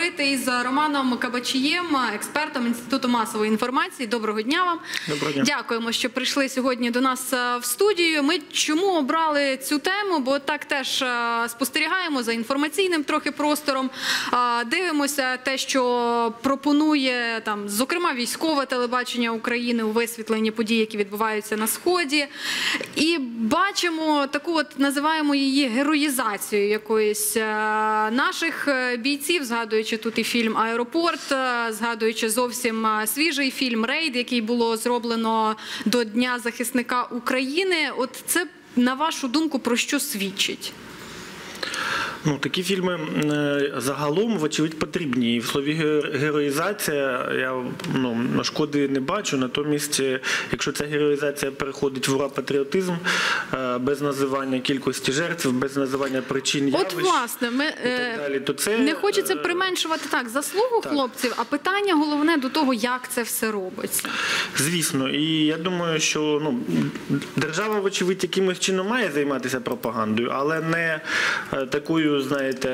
поговорити із Романом Кабачієм, експертом Інституту масової інформації. Доброго дня вам. Доброго дня. Дякуємо, що прийшли сьогодні до нас е, в студію. Ми чому обрали цю тему? Бо так теж е, спостерігаємо за інформаційним трохи простором. е, Дивимося те, що пропонує там, зокрема, військове телебачення України у висвітленні подій, які відбуваються на сході, і бачимо таку, от називаємо її героїзацію якоїсь наших бійців, згадуючи тут і фільм Аеропорт, е, згадуючи зовсім е, свіжий фільм Рейд, який було зроблено до Дня захисника України. От це на вашу думку про що свідчить? Ну, такі фільми е, загалом, вочевидь, потрібні. І в слові героїзація я ну, шкоди не бачу. Натомість, е, якщо ця героїзація переходить в ура-патріотизм е, без називання кількості жертв, без називання причин явищ От власне, ми і так далі, то це не хочеться применшувати так заслугу так. хлопців, а питання головне до того, як це все робиться. Звісно, і я думаю, що ну держава, вочевидь, якимось чином має займатися пропагандою, але не е, такою, знаєте,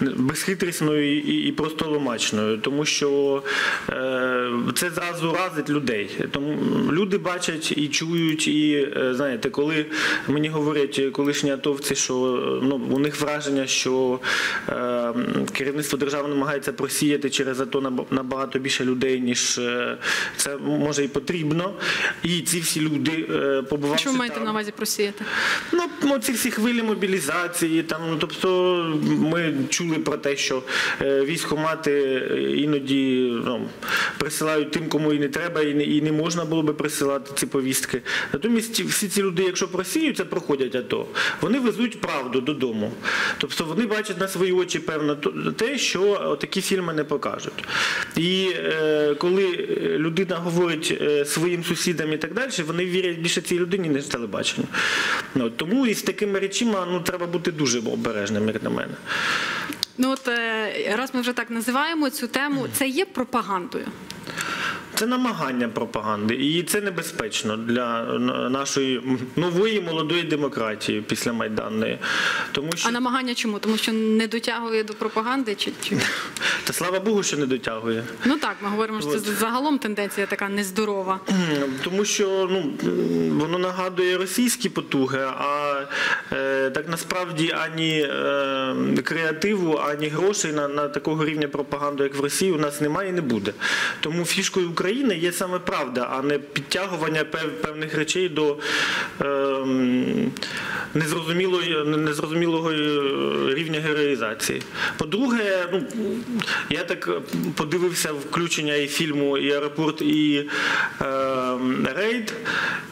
е, безхитрісною і, просто ломачною, тому що е, це зразу разить людей. Тому люди бачать і чують, і е, знаєте, коли мені говорять колишні атовці, що ну у них враження, що керівництво держави намагається просіяти через АТО набагато більше людей, ніж це може і потрібно. І ці всі люди, побувавши Що ви маєте там, на увазі просіяти? Ну, ну, ці всі хвилі мобілізації, там, ну, тобто ми чули про те, що е, військомати е, іноді ну, присилають тим, кому і не треба, і не, і не можна було би присилати ці повістки. Натомість всі ці люди, якщо просіються, проходять АТО, вони везуть правду додому. Тобто вони бачать на свої очі певно те, що такі фільми не покажуть. І е, коли людина говорить е, своїм сусідам і так далі, вони вірять більше цій людині, ніж телебаченню. Ну, тому із такими речима ну, треба бути дуже обережним, як на мене. Ну от е, раз ми вже так називаємо цю тему, це є пропагандою. Це намагання пропаганди, і це небезпечно для нашої нової молодої демократії після майданної. Тому що А намагання чому? Тому що не дотягує до пропаганди, чи, та слава Богу, що не дотягує. ну так, ми говоримо, що це загалом тенденція така нездорова. Тому що ну воно нагадує російські потуги, а е, так насправді ані е, креативу, ані грошей на, на такого рівня пропаганду, як в Росії, у нас немає і не буде. Тому фішкою України є саме правда, а не підтягування певних речей до е, незрозумілої, незрозумілого е, рівня героїзації. По-друге, ну я так подивився включення і фільму, і аеропорт, і е, рейд.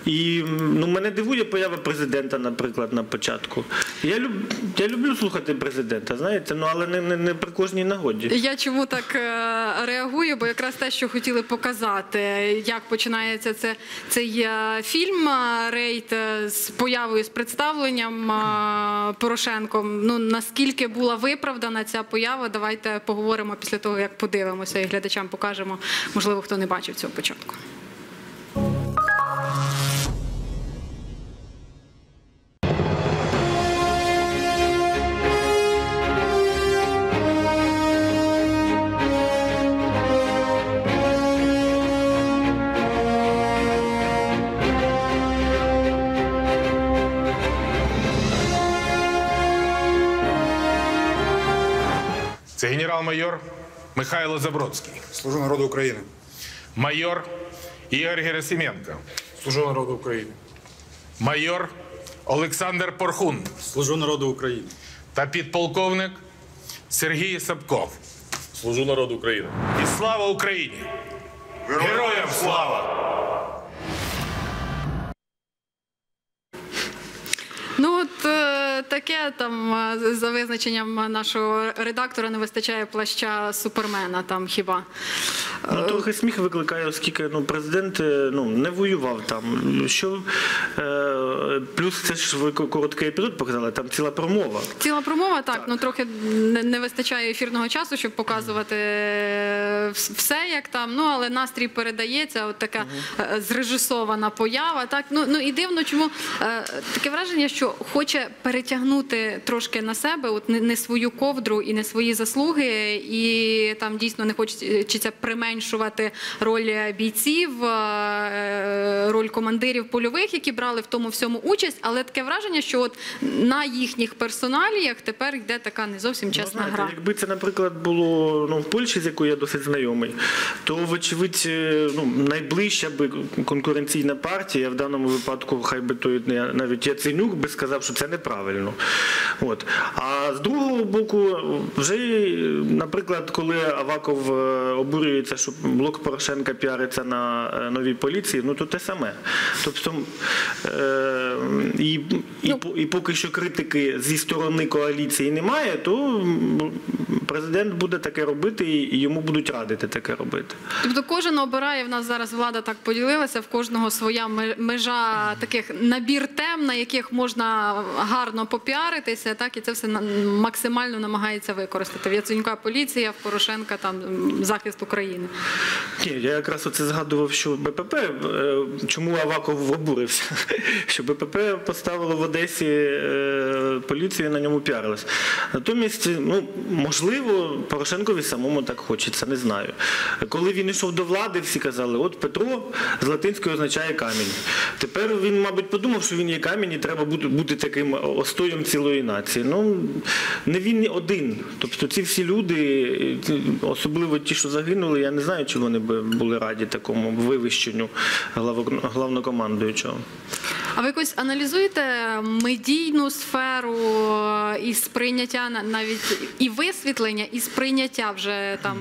І ну, мене дивує поява президента, наприклад, на початку. Я, люб, я люблю слухати президента, знаєте, ну але не, не, не при кожній нагоді. Я чому так е, реагую? Бо якраз те, що хотіли показати, як починається це, цей е, фільм е, Рейд е, з появою з представленням е, Порошенком. Ну наскільки була виправдана ця поява? Давайте поговоримо після того, як подивимося, і глядачам покажемо. Можливо, хто не бачив цього початку. Генерал-майор Михайло Забродський, Служу народу України. майор Ігор Герасименко, Служу народу України. майор Олександр Порхун Служу народу України. та підполковник Сергій Сапков. Служу народу України. І слава Україні! Героям слава! Ну от е, таке там е, за визначенням нашого редактора не вистачає плаща супермена. Там хіба Ну, трохи сміх викликає, оскільки ну, президент е, ну, не воював там. Що, е, плюс це ж ви короткий епізод показали, там ціла промова. ціла промова? Так, ну трохи не, не вистачає ефірного часу, щоб показувати все, як там. Ну але настрій передається. От така е, зрежисована поява. Так ну ну і дивно, чому таке враження, що хоче перетягнути. Тягнути трошки на себе, от не, свою ковдру і не свої заслуги, і там дійсно не хочеться применшувати роль бійців, е, роль командирів польових, які брали в тому всьому участь, але таке враження, що от на їхніх персоналіях тепер йде така не зовсім Ну, чесна знаєте, гра. Якби це, наприклад, було ну, в Польщі, з якою я досить знайомий, то, вочевидь, е, ну, найближча би конкуренційна партія, в даному випадку, хай би той навіть Яценюк би сказав, що це неправильно. От. А з другого боку, вже, наприклад, коли Аваков е, обурюється, що блок Порошенка піариться на е, новій поліції, ну то те саме. Тобто, е, і, і, і поки що критики зі сторони коаліції немає, то президент буде таке робити і йому будуть радити таке робити. Тобто кожен обирає в нас зараз влада так поділилася. В кожного своя межа таких набір тем, на яких можна гарно попіаритися, так і це все максимально намагається використати. В Яценюка поліція, в Порошенка там захист України. Ні, я якраз оце згадував, що БПП, е, чому Аваков обурився, що БПП поставило в Одесі е, поліцію і на ньому піарилось. Натомість, ну, можливо, Порошенкові самому так хочеться, не знаю. Коли він йшов до влади, всі казали, от Петро з латинської означає камінь. Тепер він, мабуть, подумав, що він є камінь і треба бути, таким остоєм цілої нації. Ну, не він один. Тобто ці всі люди, особливо ті, що загинули, я не знаю, чи вони би були раді такому вивищенню главнокомандуючого. А ви якось аналізуєте медійну сферу і сприйняття на- навіть і висвітлення, і сприйняття вже там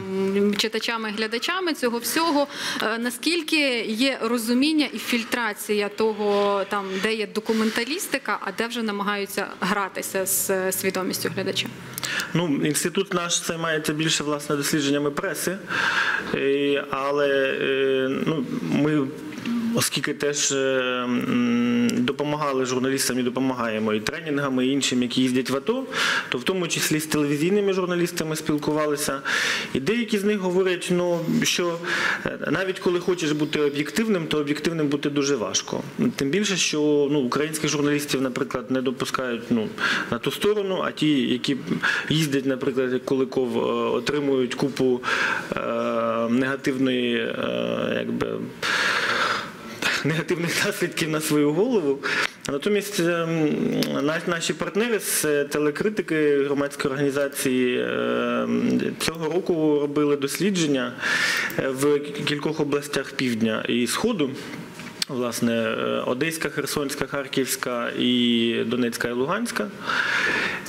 читачами, глядачами цього всього. Е, Наскільки є розуміння і фільтрація того, там де є документалістика, а де вже намагаються гратися з е, свідомістю глядача? Ну, інститут наш займається більше власне дослідженнями преси, Е, але е, ну, ми. Оскільки теж е, допомагали журналістам і допомагаємо і тренінгами, і іншим, які їздять в АТО, то в тому числі з телевізійними журналістами спілкувалися. І деякі з них говорять, ну, що е, навіть коли хочеш бути об'єктивним, то об'єктивним бути дуже важко. Тим більше, що ну, українських журналістів, наприклад, не допускають ну, на ту сторону, а ті, які їздять, наприклад, як Куликов, е, отримують купу е, негативної, е, якби негативних наслідків на свою голову. Натомість ем, наші партнери з е, телекритики громадської організації ем, цього року робили дослідження е, в кількох областях півдня і сходу. Власне, е, Одеська, Херсонська, Харківська і Донецька і Луганська.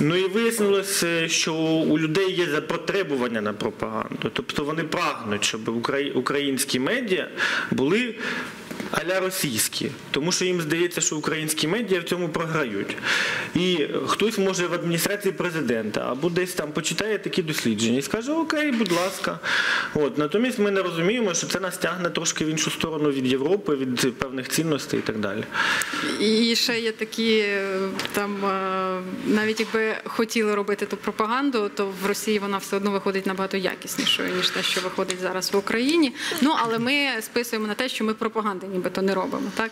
Ну і вияснилося, що у людей є запотребування на пропаганду. Тобто вони прагнуть, щоб українські медіа були аля російські, тому що їм здається, що українські медіа в цьому програють. І хтось може в адміністрації президента або десь там почитає такі дослідження і скаже, окей, будь ласка. От натомість ми не розуміємо, що це нас тягне трошки в іншу сторону від Європи, від певних цінностей і так далі. І ще є такі е, там, е, навіть якби хотіли робити ту пропаганду, то в Росії вона все одно виходить набагато якіснішою, ніж те, що виходить зараз в Україні. Ну але ми списуємо на те, що ми пропаганди нібито не робимо. Так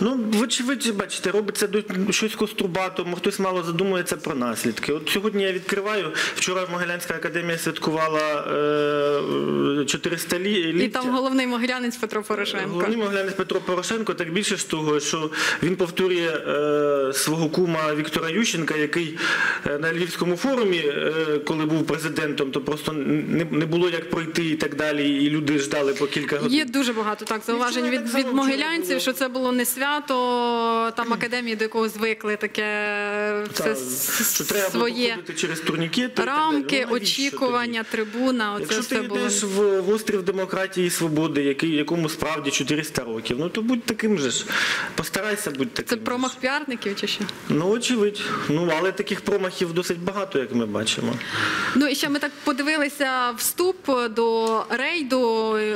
Ну, вочевидь, бачите, робиться щось кострубато, мо хтось мало задумується про наслідки. От сьогодні я відкриваю. Вчора Могилянська академія святкувала е, 400 лі- і там головний могилянець Петро Порошенко. Головний моглянець Петро Порошенко, так більше ж того, що він повторює е, свого кума Віктора Ющенка, який е, на Львівському форумі, е, коли був президентом, то просто не, не було як пройти і так далі, і люди ждали по кілька годин. Є дуже багато так зауважень від, від могилянців, що це було не свято, там академії, до якого звикли таке все Та, що треба своє через турнікети. рамки, Ну, очікування, трибуна. Оце Якщо все ти було. йдеш в в острів демократії і свободи, який, якому справді 400 років, ну то будь таким же ж. Постарайся будь таким. Це промах піарників чи що? Ну, очевидь. Ну, але таких промахів досить багато, як ми бачимо. Ну і ще ми так подивилися вступ до рейду.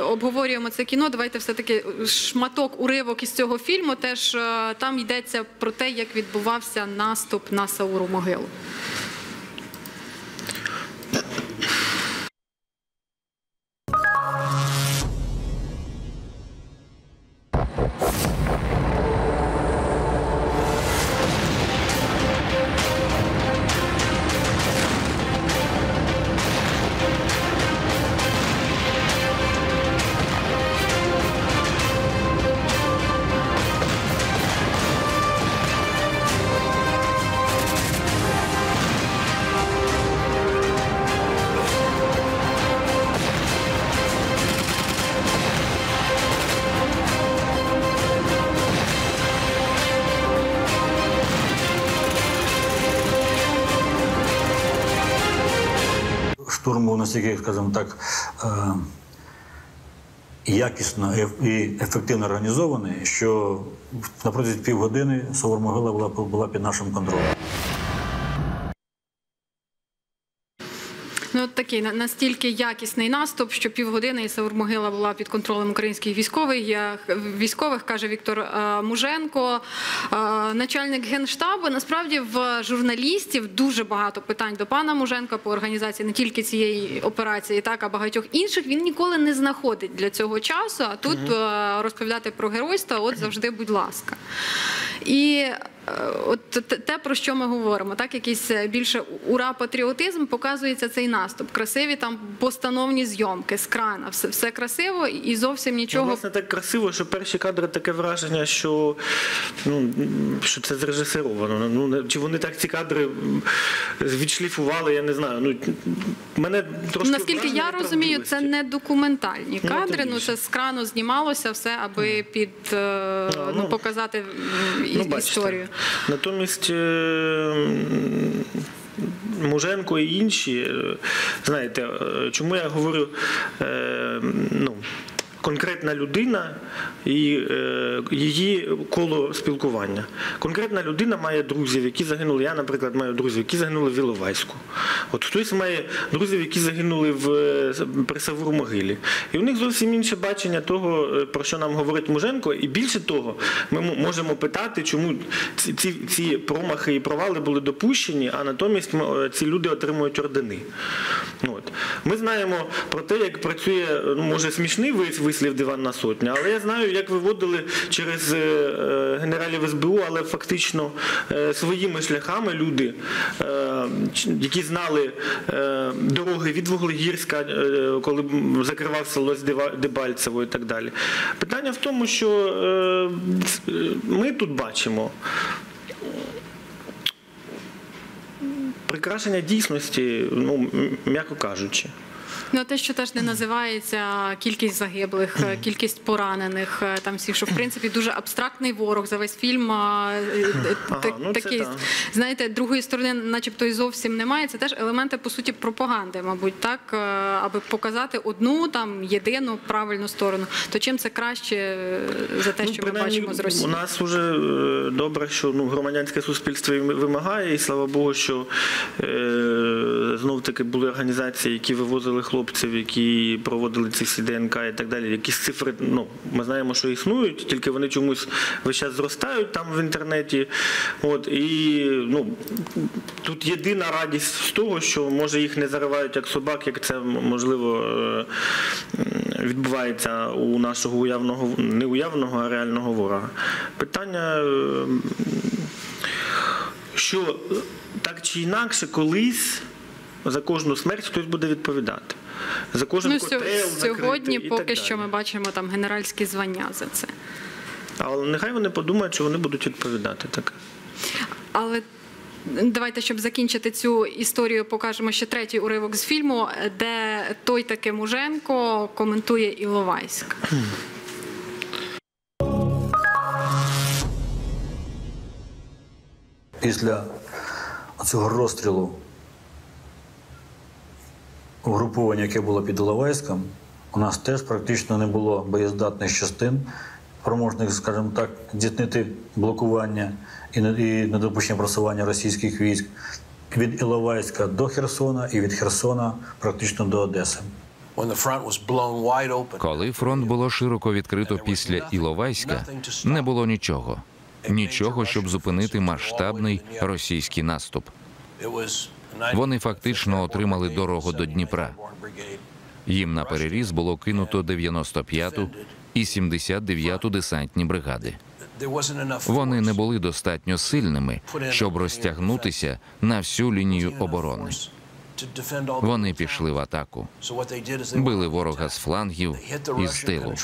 Обговорюємо це кіно. Давайте все таки шматок уривок із цього фільму. Теж там йдеться про те, як відбувався наступ на Сауру могилу. Настільки, скажімо так, е, якісно і- ефективно організований, що на протязі півгодини Совормогила була, була під нашим контролем. Такий настільки якісний наступ, що півгодини і Савурмогила була під контролем українських військових. Я, військових каже Віктор е, Муженко, е, начальник генштабу. Насправді в журналістів дуже багато питань до пана Муженка по організації не тільки цієї операції, так а багатьох інших. Він ніколи не знаходить для цього часу. А тут е, розповідати про геройство, от завжди, будь ласка. І от те- про що ми говоримо, так якийсь е, більше ура-патріотизм, показується цей наступ. Красиві там постановні зйомки з крана, все, все красиво і зовсім Ну, нічого. власне, так красиво, що перші кадри таке враження, що, ну, що це зрежисеровано. Ну, чи вони так ці кадри відшліфували, я не знаю. Ну, мене трошки Наскільки я розумію, це не документальні Ну, кадри. тим Ну це з крану знімалося все, аби під е, ну, ну, показати Ну, бачите. історію. Натомість е, Муженко і інші, е, знаєте, е, чому я говорю, ну, конкретна людина і е, її коло спілкування. Конкретна людина має друзів, які загинули. Я, наприклад, маю друзів, які загинули в Іловайську. От хтось має друзів, які загинули в е, при Савур-могилі. І у них зовсім інше бачення того, е, про що нам говорить Муженко. І більше того, ми можемо питати, чому ці, ці, промахи і провали були допущені, а натомість ці люди отримують ордени. От. Ми знаємо про те, як працює, ну, може, смішний вис- вислів диванна сотня, але я знаю, як виводили через е, е, генералів СБУ, але фактично е, своїми шляхами люди, які знали дороги від Вуглегірська, коли закривався Лось Дебальцево і так далі. Питання в тому, що ми тут бачимо прикрашення дійсності, ну, м'яко кажучи. Ну, те, що теж не називається кількість загиблих, е, кількість поранених, е, там всіх, що в принципі дуже абстрактний ворог за весь фільм. е, Ага, ну такий, так. знаєте, другої сторони, начебто, і зовсім немає. Це теж елементи по суті пропаганди, мабуть, так, аби показати одну там єдину правильну сторону. То чим це краще за те, Ну, що ми бачимо з Росії? У нас вже добре, що ну, громадянське суспільство вимагає, і слава Богу, що е, знов таки були організації, які вивозили хлопців, які проводили ці ДНК і так далі. Якісь цифри, ну, ми знаємо, що існують, тільки вони чомусь весь час зростають там в інтернеті. От, і ну, тут єдина радість з того, що може їх не заривають як собак, як це можливо е, відбувається у нашого уявного, не уявного, а реального ворога. Питання, е, що так чи інакше, колись за кожну смерть хтось буде відповідати. За кожен Ну, котел сьо- сьогодні і поки так що далі. ми бачимо там генеральські звання за це. Але нехай вони подумають, що вони будуть відповідати так. Але давайте, щоб закінчити цю історію, покажемо ще третій уривок з фільму, де той таки Муженко коментує Іловайськ. Після цього розстрілу угруповання, яке було під Іловайськом, у нас теж практично не було боєздатних частин, спроможних, скажімо так, здійснити блокування і недопущення просування російських військ від Іловайська до Херсона і від Херсона практично до Одеси. Коли фронт було широко відкрито після Іловайська, не було нічого. Нічого, щоб зупинити масштабний російський наступ. Вони фактично отримали дорогу до Дніпра. Їм на переріз було кинуто 95-ту і 79-ту десантні бригади. Вони не були достатньо сильними, щоб розтягнутися на всю лінію оборони. Вони пішли в атаку, били ворога з флангів і з тилу.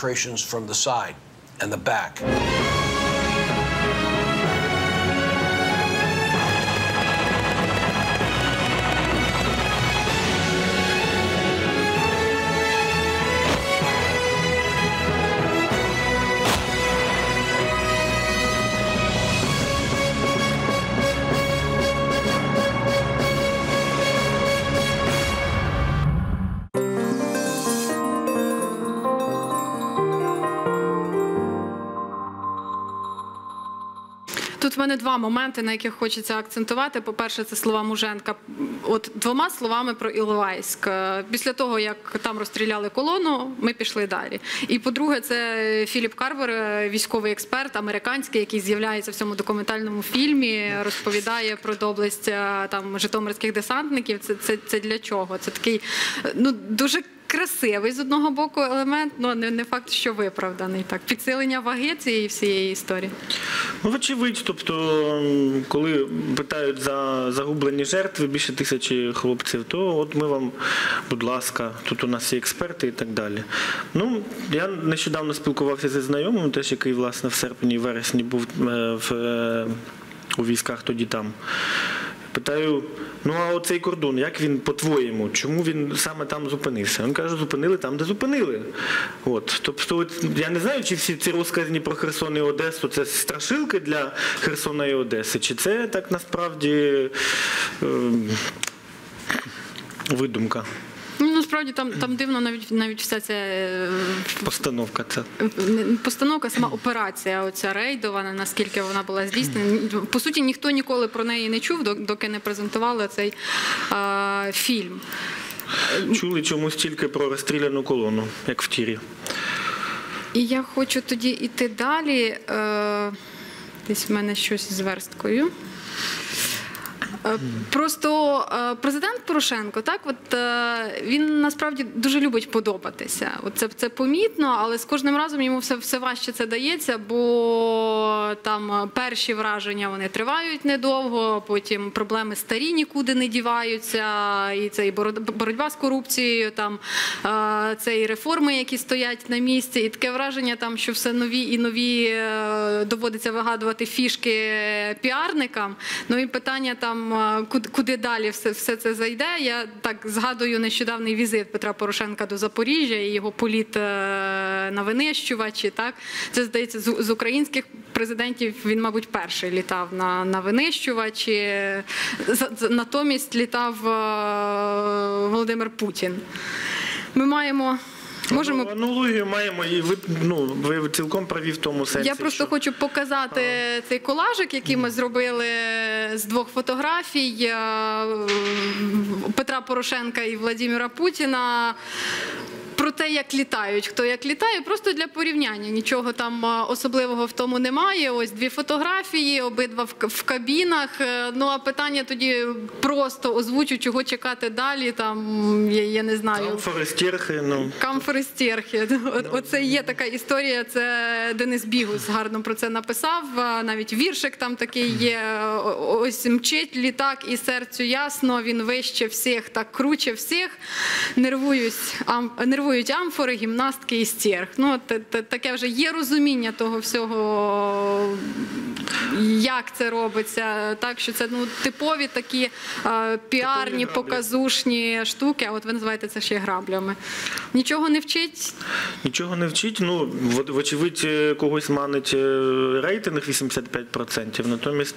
Тут в мене два моменти, на яких хочеться акцентувати. По-перше, це слова Муженка. От двома словами про Іловайськ. Е, Після того, як там розстріляли колону, ми пішли далі. І по-друге, це Філіп Карвер, е, військовий експерт, американський, який з'являється в цьому документальному фільмі, розповідає про доблесть е, там житомирських десантників. Це, це, це для чого? Це такий ну дуже. Красивий з одного боку елемент, але не, не факт, що виправданий. Так, підсилення ваги цієї всієї історії. Ну, вочевидь, тобто, коли питають за загублені жертви більше тисячі хлопців, то от ми вам, будь ласка, тут у нас є експерти і так далі. Ну, я нещодавно спілкувався зі знайомим, теж який, власне, в серпні вересні був е, в, е, у військах тоді там. Питаю, ну а оцей кордон, як він по-твоєму? Чому він саме там зупинився? Він каже, зупинили там, де зупинили. От. Тобто, я не знаю, чи всі ці розказні про Херсон і Одесу це страшилки для Херсона і Одеси, чи це так насправді е, видумка, Ну, насправді там, там дивно навіть навіть вся ця е, постановка ця. постановка, сама операція, оця рейдова, наскільки вона була здійснена. По суті, ніхто ніколи про неї не чув, доки не презентували цей е, фільм. Чули чомусь тільки про розстріляну колону, як в тірі. І я хочу тоді йти далі. Е, десь в мене щось з версткою. Е, Просто е, президент Порошенко, так от е, він насправді дуже любить подобатися. От це, це помітно, але з кожним разом йому все, все важче це дається, бо там перші враження вони тривають недовго, потім проблеми старі нікуди не діваються, і це і боро- боротьба з корупцією, там це і реформи, які стоять на місці, і таке враження, там що все нові і нові доводиться вигадувати фішки піарникам. Ну і питання там, куди, далі все, все це зайде. Я так згадую нещодавний візит Петра Порошенка до Запоріжжя і його політ е, на винищувачі. Так це здається з, українських президентів. Він, мабуть, перший літав на, на винищувачі. Натомість літав е, Володимир Путін. Ми маємо. Можемо Аналогію маємо, і ви, ну, ви цілком праві в тому сенсі. я просто що... хочу показати цей колажик, який ми зробили з двох фотографій е, Петра Порошенка і Владимира Путіна. Те, як літають, хто як літає, просто для порівняння. Нічого там особливого в тому немає. Ось дві фотографії, обидва в, кабінах. Е, Ну а питання тоді просто озвучу, чого чекати далі. Там я, я не знаю. Там ну. Камфористерхи. Оце є така історія. Це Денис Бігус гарно про це написав. Навіть віршик там такий є. Ось мчить літак і серцю ясно. Він вище всіх, так круче всіх. Нервують, ам, нервують амфори, гімнастки і стерх. Ну, те- таке вже є розуміння того всього, як це робиться. Так що це ну типові такі е, піарні, показушні штуки. А от ви називаєте це ще граблями. Нічого не вчить. Нічого не вчить. Ну, вочевидь, е, когось манить е, рейтинг 85%. Натомість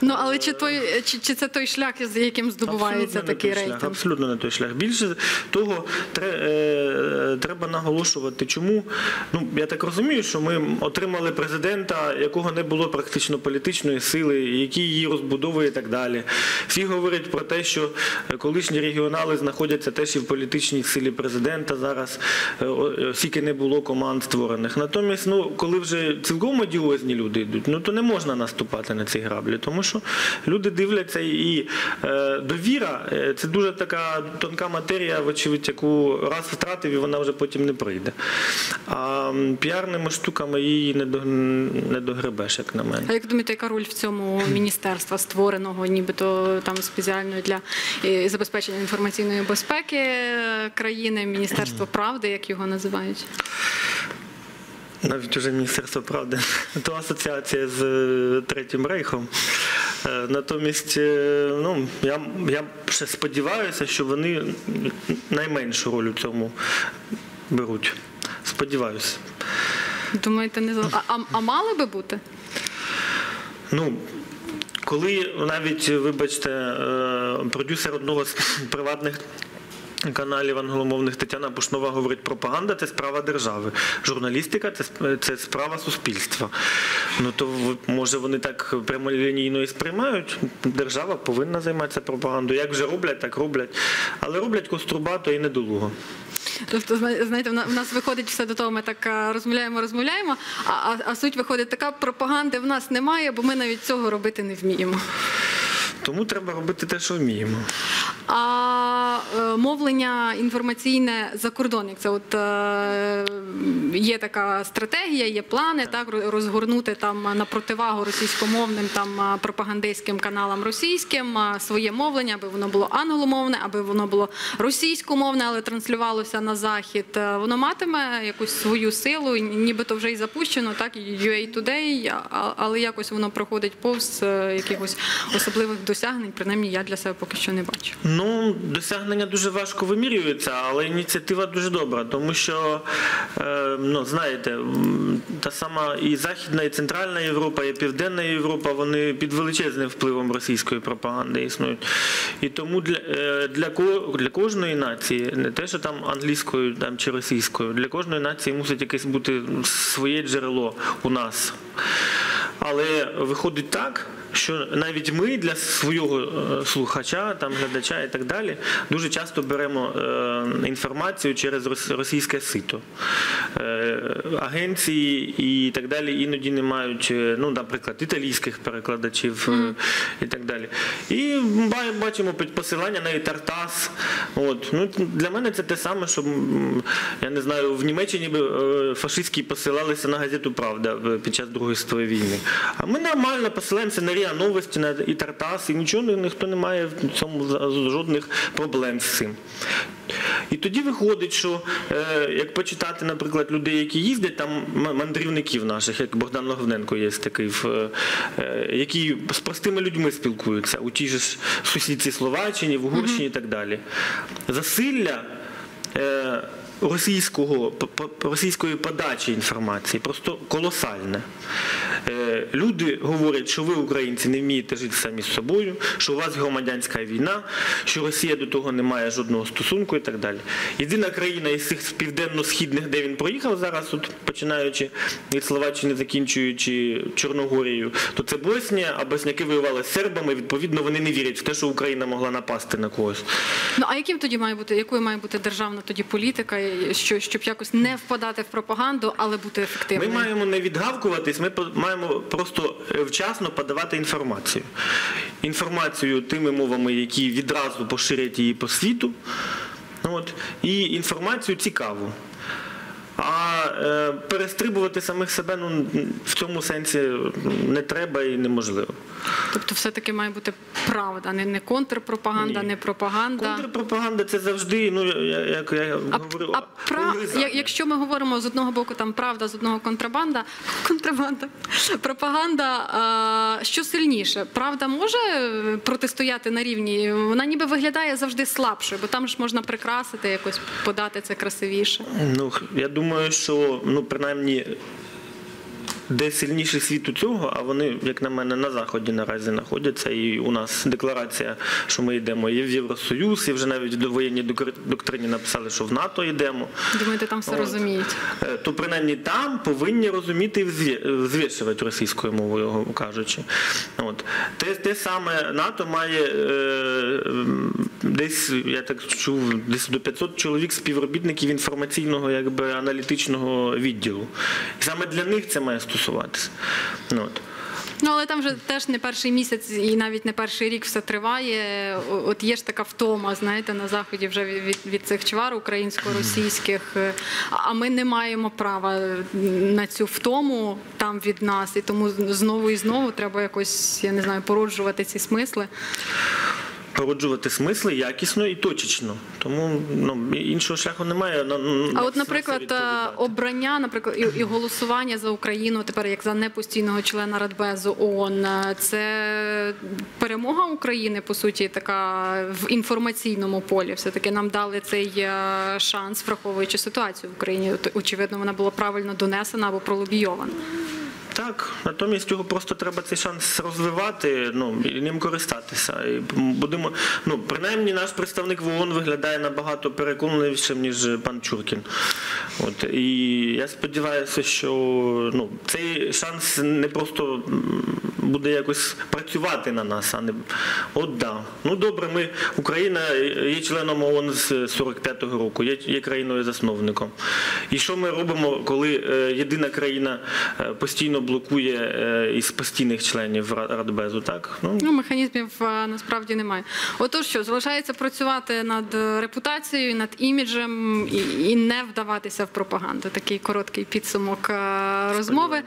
Ну але чи той чи, чи це той шлях, з яким здобувається Абсолютно такий той шлях, абсолютно не той шлях. Більше того, тре- е, треба наголошувати, чому. Ну, я так розумію, що ми отримали президента, якого не було практично політичної сили, який її розбудовує і так далі. Всі говорять про те, що колишні регіонали знаходяться теж і в політичній силі президента зараз, е, о- е, не було команд створених. Натомість, ну, коли вже цілком одіозні люди йдуть, ну то не можна наступати на ці граблі, тому що люди дивляться і е, довіра це дуже така тонка матерія, вочевидь, яку раз втратив і вона вже потім не прийде. А піарними штуками її не догребеш, як на мене. А як думаєте, яка роль в цьому міністерства створеного, нібито там спеціально для е, забезпечення інформаційної безпеки е, країни, Міністерство правди, як його називають? Навіть уже Міністерство правди, то асоціація з е, Третім Рейхом. Натомість, ну, я, я ще сподіваюся, що вони найменшу роль у цьому беруть. Сподіваюся. Думаєте, не за- а, а, а мали би бути? Ну, коли навіть, вибачте, е, продюсер одного з приватних каналів англомовних Тетяна Пушнова говорить, пропаганда це справа держави, журналістика це справа суспільства. Ну то може вони так прямолінійно і сприймають. Держава повинна займатися пропагандою. Як вже роблять, так роблять. Але роблять кострубато і недолуго. Тобто, знаєте, в нас виходить все до того, ми так е, розмовляємо, розмовляємо, а, а, а суть виходить така, пропаганди в нас немає, бо ми навіть цього робити не вміємо. Тому треба робити те, що вміємо. А е, мовлення інформаційне за кордон, як це от е, є така стратегія, є плани так роз- розгорнути там на противагу російськомовним там пропагандистським каналам російським своє мовлення, аби воно було англомовне, аби воно було російськомовне, але транслювалося на захід. Е, Воно матиме якусь свою силу, і нібито вже й запущено, так і UA Today, але якось воно проходить повз е, якихось особливих досягнень. Принаймні я для себе поки що не бачу. Ну, досягнення дуже важко вимірюються, але ініціатива дуже добра, тому що, е, ну, знаєте, та сама і Західна, і Центральна Європа, і Південна Європа, вони під величезним впливом російської пропаганди існують. І тому для, е, для, для кожної нації, не те, що там англійською там, чи російською, для кожної нації мусить якесь бути своє джерело у нас. Але виходить так, що навіть ми для свого е, слухача, там глядача і так далі, дуже часто беремо е, інформацію через російське сито. Е, агенції і так далі іноді не мають, ну, наприклад, італійських перекладачів і так далі. І бачимо посилання на Ітартас. От. Ну, для мене це те саме, що я не знаю, в Німеччині фашистські посилалися на газету Правда під час Другої світової війни. А ми нормально посилаємося на РІА Новості, на Ітартас, і нічого ніхто не має в цьому жодних проблем з цим. І тоді виходить, що е, як почитати, наприклад, людей, які їздять, там мандрівників наших, як Богдан Логвиненко є такий, е, які з простими людьми спілкуються у тій же сусідці Словаччині, в Угорщині і так далі. Засилля. Е, Російського російської подачі інформації просто колосальне. Е, Люди говорять, що ви, українці, не вмієте жити самі з собою, що у вас громадянська війна, що Росія до того не має жодного стосунку і так далі. Єдина країна із цих південно-східних, де він проїхав зараз, от, починаючи від Словаччини, закінчуючи Чорногорією, то це Боснія, а босняки воювали з сербами, відповідно, вони не вірять в те, що Україна могла напасти на когось. Ну а яким тоді має бути, якою має бути державна тоді політика, що щоб якось не впадати в пропаганду, але бути ефективною? Ми маємо не відгавкуватись, ми по- маємо просто е, вчасно подавати інформацію. Інформацію тими мовами, які відразу поширять її по світу. От, і інформацію цікаву. А е, перестрибувати самих себе ну, в цьому сенсі не треба і неможливо. Тобто, все таки має бути правда, не, не контрпропаганда, Ні. не пропаганда. Контрпропаганда це завжди, ну як я А, говорив, а пра... поляризація. якщо ми говоримо з одного боку там правда, з одного контрабанда, контрабанда, пропаганда, а, що сильніше? Правда може протистояти на рівні? Вона ніби виглядає завжди слабшою, бо там ж можна прикрасити, якось подати це красивіше. Ну, я думаю, що ну, принаймні. Де сильніший світ у цього, а вони, як на мене, на заході наразі знаходяться. І у нас декларація, що ми йдемо і в Євросоюз, і вже навіть в довоєнній докр- доктрині написали, що в НАТО йдемо. Думаєте, там все От. розуміють? Е, То принаймні там повинні розуміти і взвішувати російською мовою кажучи. От. Те, те саме НАТО має е, десь, я так чув, десь до 500 чоловік співробітників інформаційного якби, аналітичного відділу. І саме для них це має стосуватися. Ну, От. Ну але там вже теж не перший місяць і навіть не перший рік все триває. От є ж така втома, знаєте, на заході вже від, від, цих чвар українсько-російських. А ми не маємо права на цю втому там від нас, і тому знову і знову треба якось, я не знаю, породжувати ці смисли. Породжувати смисли якісно і точечно. Тому ну, іншого шляху немає. На- на- А от, наприклад, е, обрання, наприклад, і, і голосування за Україну тепер як за непостійного члена Радбезу ООН, е, це перемога України, по суті, така в інформаційному полі. Все таки нам дали цей е, шанс, враховуючи ситуацію в Україні. Очевидно, вона була правильно донесена або пролобійована. Так, натомість його просто треба цей шанс розвивати, ну і ним користатися. І будемо, ну принаймні, наш представник в ООН виглядає набагато переконливішим, ніж пан Чуркін. От і я сподіваюся, що ну цей шанс не просто буде якось працювати на нас, а не от да. Ну добре, ми Україна є членом ООН з 45-го року, є, є країною засновником. І що ми робимо, коли е, єдина країна е, постійно блокує е, із постійних членів Ра- Радбезу? Так ну Ну, механізмів е, насправді немає. Отож, що залишається працювати над е, репутацією, над іміджем і, і не вдаватися в пропаганду. Такий короткий підсумок е, розмови.